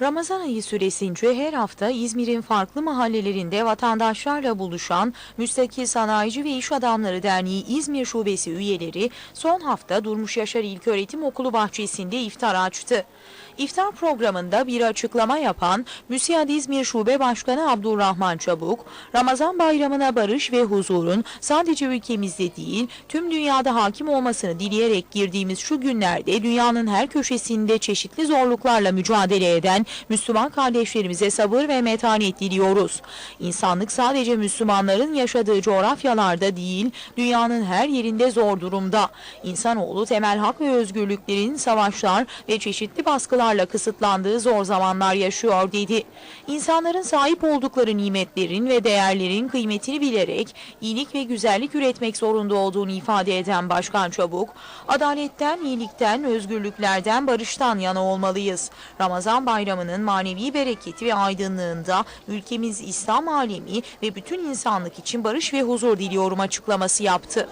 Ramazan ayı süresince her hafta İzmir'in farklı mahallelerinde vatandaşlarla buluşan Müstakil Sanayici ve İş Adamları Derneği İzmir Şubesi üyeleri son hafta Durmuş Yaşar İlköğretim Okulu bahçesinde iftar açtı. İftar programında bir açıklama yapan Müsiyad İzmir Şube Başkanı Abdurrahman Çabuk, Ramazan bayramına barış ve huzurun sadece ülkemizde değil tüm dünyada hakim olmasını dileyerek girdiğimiz şu günlerde dünyanın her köşesinde çeşitli zorluklarla mücadele eden Müslüman kardeşlerimize sabır ve metanet diliyoruz. İnsanlık sadece Müslümanların yaşadığı coğrafyalarda değil, dünyanın her yerinde zor durumda. İnsanoğlu temel hak ve özgürlüklerin savaşlar ve çeşitli baskılarla kısıtlandığı zor zamanlar yaşıyor dedi. İnsanların sahip oldukları nimetlerin ve değerlerin kıymetini bilerek iyilik ve güzellik üretmek zorunda olduğunu ifade eden Başkan Çabuk, adaletten, iyilikten, özgürlüklerden, barıştan yana olmalıyız. Ramazan programının manevi bereketi ve aydınlığında ülkemiz İslam alemi ve bütün insanlık için barış ve huzur diliyorum açıklaması yaptı.